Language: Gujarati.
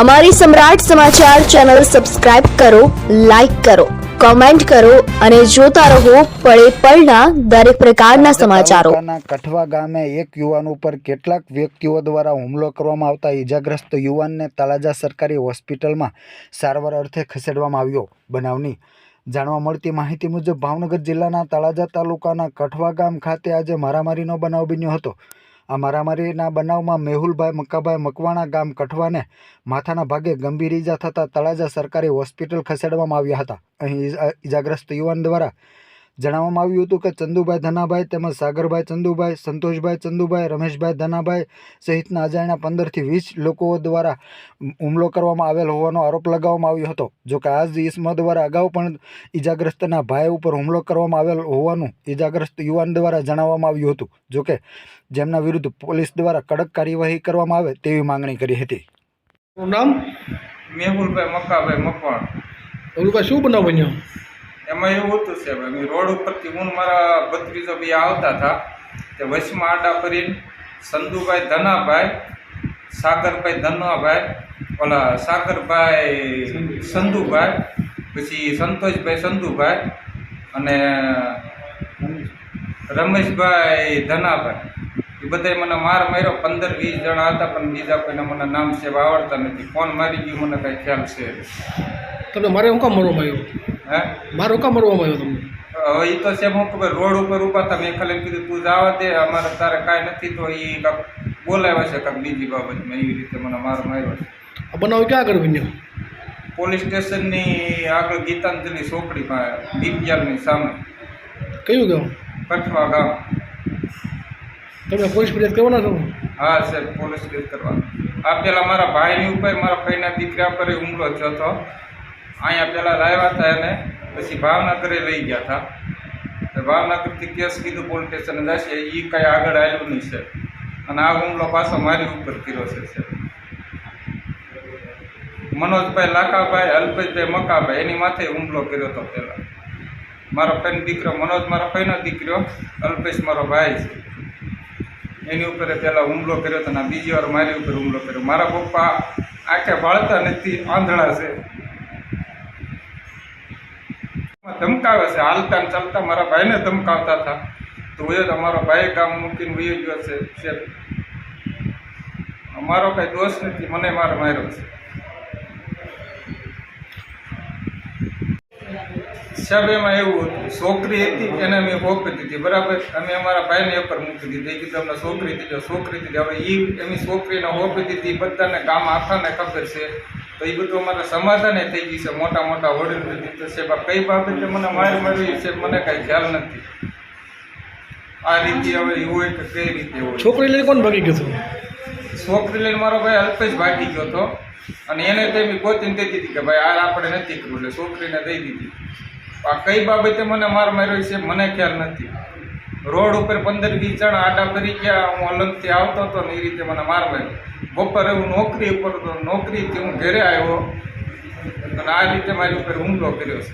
અમારી સમ્રાટ સમાચાર ચેનલ સબસ્ક્રાઇબ કરો લાઇક કરો કોમેન્ટ કરો અને જોતા રહો પળે પળના દરેક પ્રકારના સમાચારો. કઠવા ગામે એક યુવાન ઉપર કેટલાક વ્યક્તિઓ દ્વારા હુમલો કરવામાં આવતા ઈજાગ્રસ્ત યુવાનને તળાજા સરકારી હોસ્પિટલમાં સારવાર અર્થે ખસેડવામાં આવ્યો. બનાવની જાણવા મળતી માહિતી મુજબ ભાવનગર જિલ્લાના તળાજા તાલુકાના કઠવા ગામ ખાતે આજે મારામારીનો બનાવ બન્યો હતો. આ મારામારીના બનાવમાં મેહુલભાઈ, મક્કાભાઈ મકવાણા, ગામ કઠવાને માથાના ભાગે ગંભીર ઈજા થતાં તળાજા સરકારી હોસ્પિટલ ખસેડવામાં આવ્યા હતા. અહીં ઈજા- ઈજાગ્રસ્ત યુવાન દ્વારા જણાવવામાં આવ્યું હતું કે ચંદુભાઈ ધનાભાઈ તેમજ સાગરભાઈ ચંદુભાઈ સંતોષભાઈ ચંદુભાઈ રમેશભાઈ ધનાભાઈ સહિતના અજાણ્યા પંદરથી વીસ લોકો દ્વારા હુમલો કરવામાં આવેલ હોવાનો આરોપ લગાવવામાં આવ્યો હતો. જોકે આજ જ ઇસમો દ્વારા અગાઉ પણ ઈજાગ્રસ્તના ભાઈ ઉપર હુમલો કરવામાં આવેલ હોવાનું ઈજાગ્રસ્ત યુવાન દ્વારા જણાવવામાં આવ્યું હતું. જોકે જેમના વિરુદ્ધ પોલીસ દ્વારા કડક કાર્યવાહી કરવામાં આવે તેવી માંગણી કરી હતી. નામ? મેહુલભાઈ મક્કાભાઈ મકવાણ. ઓલુભાઈ શું બનાવ બન્યો એમાં એવું હતું છે ભાઈ રોડ ઉપરથી, હું મારા ભત્રીજો બી આવતા હતા, તે વચમાં આડા કરીને સંધુભાઈ ધનાભાઈ, સાગરભાઈ ધનાભાઈ, ઓલા સાગરભાઈ સંધુભાઈ પછી સંતોષભાઈ સંધુભાઈ અને રમેશભાઈ ધનાભાઈ. એ બધાય મને માર માર્યો, પંદર વીસ જણા હતા, પણ બીજા કોઈને મને નામ સેવા આવડતા નથી. ફોન મારી ગયું, મને કાંઈ ખ્યાલ છે તમને મારે હું કામ મળવા આવ્યો હે? મારે કામ મરવામાં આવ્યો તમને? હવે એ તો છે હું ખબર રોડ ઉપર ઊભા હતા મેં ખાલી કીધું તું જવા દે અમારે તારે કાંઈ નથી. તો એ કાંક બોલાવ્યા છે કાંક બીજી બાબતમાં એવી રીતે મને માર માર્યો છે. બનાવ ક્યાં આગળ બન્યો? પોલીસ સ્ટેશનની આગળ ગીતાંજલિ ચોકડીમાં બીપિયાલની સામે. કયું ગામ? કઠવા ગામ. તમે પોલીસ ફરિયાદ કરવાના છો? હા સાહેબ પોલીસ ફરિયાદ કરવા આ પેલા મારા ભાઈની ઉપર મારા ભાઈના દીકરા પર હુમલો થયો હતો. અહીંયા પહેલાં લાવ્યા હતા એને, પછી ભાવનગરે લઈ ગયા હતા. તો ભાવનગરથી કેસ કીધું પોલીસ સ્ટેશને જશે એ કાંઈ આગળ આવ્યું નહીં છે. અને આ હુમલો પાછો મારી ઉપર કર્યો છે મનોજભાઈ લાકાભાઈ અલ્પેશભાઈ મકાભાઈ એની માથે હુમલો કર્યો હતો પહેલાં. મારો ફેન દીકરો મનોજ, મારો ફેનો દીકરો, અલ્પેશ મારો ભાઈ છે. એની ઉપર પહેલાં હુમલો કર્યો હતો અને બીજી વાર મારી ઉપર હુમલો કર્યો. મારા પપ્પા આંખે ભાળતા નથી, આંધળા છે. ધમકાવે છે. હાલતા ને ચાલતા મારા ભાઈને ધમકાવતા હતા. તો એ તો ભાઈ કામ મૂકીને વહી ગયો છે છે મારો કાંઈ દોષ નથી, મને માર માર્યો છે. સાહેબ એમાં એવું હતું, છોકરી હતી, એને મેં ઓપી દીધી, બરાબર? અમે અમારા ભાઈને ઉપર મૂકી દીધી. કીધું, અમને છોકરી દીધો છોકરી દીધી હવે એ એમની છોકરીને ઓપી દીધી બધાને કામ આખાને ખબર છે. તો એ બધું અમારે સમાધાન થઈ ગયું છે. મોટા મોટા વડીલ દીધું છે. કઈ બાબતે મને માર મારી છે મને કાંઈ ખ્યાલ નથી. આ રીતે હવે એવું હોય કે કઈ રીતે હોય. છોકરી લઈને કોણ ભાગી ગયો છોકરી લઈને મારો ભાઈ અલ્પેશ ભાગી ગયો હતો. અને એને તો એમ ગોતીને દઈ દીધી કે ભાઈ આ આપણે નથી કરવું એટલે છોકરીને દઈ દીધી. આ કઈ બાબતે મને માર માર્યો છે મને ખ્યાલ નથી. રોડ ઉપર પંદર વીસ જણ આડા ફરી ગયા. હું અલગથી આવતો હતો ને એ રીતે મને માર માર્યો. બપોરે હું નોકરી ઉપર હતો, નોકરીથી હું ઘરે આવ્યો. અને આ રીતે મારી ઉપર હુમલો કર્યો છે.